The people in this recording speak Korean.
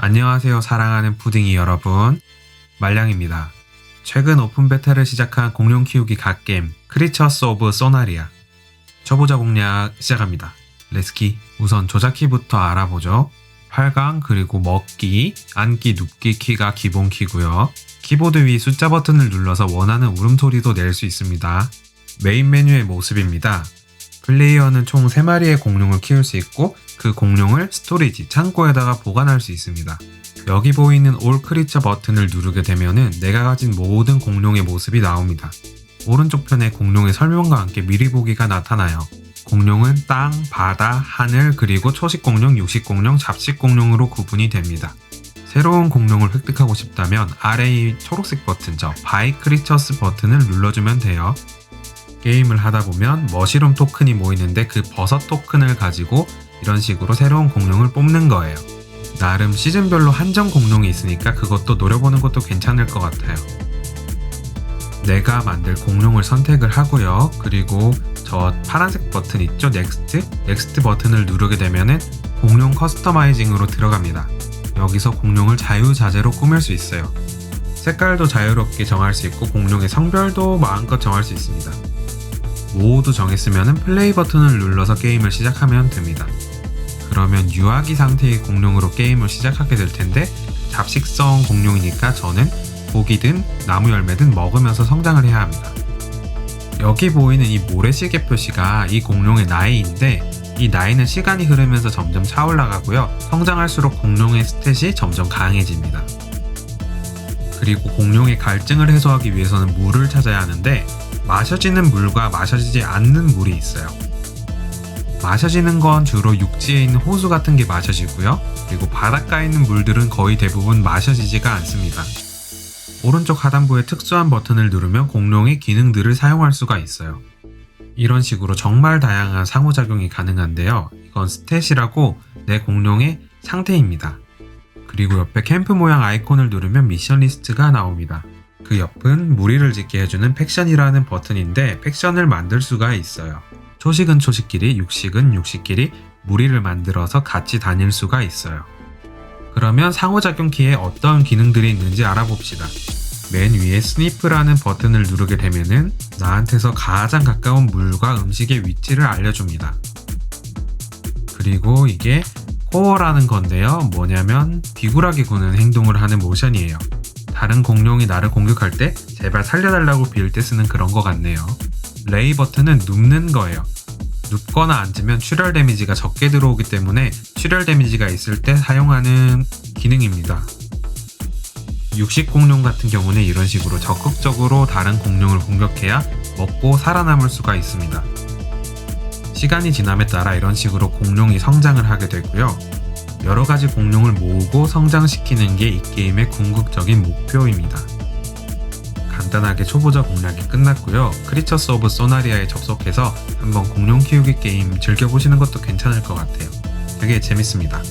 안녕하세요 사랑하는 푸딩이 여러분 말량입니다. 최근 오픈 베타를 시작한 공룡 키우기 갓게임 크리처스 오브 소나리아 초보자 공략 시작합니다. 레스키 우선 조작키부터 알아보죠. 8강 그리고 먹기, 앉기, 눕기 키가 기본 키고요. 키보드 위 숫자 버튼을 눌러서 원하는 울음소리도 낼 수 있습니다. 메인 메뉴의 모습입니다. 플레이어는 총 3마리의 공룡을 키울 수 있고 그 공룡을 스토리지, 창고에다가 보관할 수 있습니다. 여기 보이는 올 크리처 버튼을 누르게 되면은 내가 가진 모든 공룡의 모습이 나옵니다. 오른쪽 편에 공룡의 설명과 함께 미리 보기가 나타나요. 공룡은 땅, 바다, 하늘, 그리고 초식 공룡, 육식 공룡, 잡식 공룡으로 구분이 됩니다. 새로운 공룡을 획득하고 싶다면 아래 이 초록색 버튼, 저 바이 크리처스 버튼을 눌러주면 돼요. 게임을 하다 보면 머시룸 토큰이 모이는데 그 버섯 토큰을 가지고 이런 식으로 새로운 공룡을 뽑는 거예요. 나름 시즌별로 한정 공룡이 있으니까 그것도 노려보는 것도 괜찮을 것 같아요. 내가 만들 공룡을 선택을 하고요. 그리고 저 파란색 버튼 있죠? 넥스트? 넥스트 버튼을 누르게 되면은 공룡 커스터마이징으로 들어갑니다. 여기서 공룡을 자유자재로 꾸밀 수 있어요. 색깔도 자유롭게 정할 수 있고 공룡의 성별도 마음껏 정할 수 있습니다. 모두 정했으면 플레이 버튼을 눌러서 게임을 시작하면 됩니다. 그러면 유아기 상태의 공룡으로 게임을 시작하게 될 텐데 잡식성 공룡이니까 저는 고기든 나무 열매든 먹으면서 성장을 해야 합니다. 여기 보이는 이 모래시계 표시가 이 공룡의 나이인데 이 나이는 시간이 흐르면서 점점 차올라가고요. 성장할수록 공룡의 스탯이 점점 강해집니다. 그리고 공룡의 갈증을 해소하기 위해서는 물을 찾아야 하는데 마셔지는 물과 마셔지지 않는 물이 있어요. 마셔지는 건 주로 육지에 있는 호수 같은 게 마셔지고요. 그리고 바닷가에 있는 물들은 거의 대부분 마셔지지가 않습니다. 오른쪽 하단부에 특수한 버튼을 누르면 공룡의 기능들을 사용할 수가 있어요. 이런 식으로 정말 다양한 상호작용이 가능한데요. 이건 스탯이라고 내 공룡의 상태입니다. 그리고 옆에 캠프 모양 아이콘을 누르면 미션 리스트가 나옵니다. 그 옆은 무리를 짓게 해주는 팩션이라는 버튼인데 팩션을 만들 수가 있어요. 초식은 초식끼리, 육식은 육식끼리 무리를 만들어서 같이 다닐 수가 있어요. 그러면 상호작용 키에 어떤 기능들이 있는지 알아봅시다. 맨 위에 스니프라는 버튼을 누르게 되면은 나한테서 가장 가까운 물과 음식의 위치를 알려줍니다. 그리고 이게 코어라는 건데요. 뭐냐면 비굴하게 구는 행동을 하는 모션이에요. 다른 공룡이 나를 공격할 때 제발 살려달라고 빌 때 쓰는 그런 것 같네요. 레이 버튼은 눕는 거예요. 눕거나 앉으면 출혈 데미지가 적게 들어오기 때문에 출혈 데미지가 있을 때 사용하는 기능입니다. 육식 공룡 같은 경우는 이런 식으로 적극적으로 다른 공룡을 공격해야 먹고 살아남을 수가 있습니다. 시간이 지남에 따라 이런 식으로 공룡이 성장을 하게 되고요. 여러 가지 공룡을 모으고 성장시키는 게 이 게임의 궁극적인 목표입니다. 간단하게 초보자 공략이 끝났고요. 크리처스 오브 소나리아에 접속해서 한번 공룡 키우기 게임 즐겨보시는 것도 괜찮을 것 같아요. 되게 재밌습니다.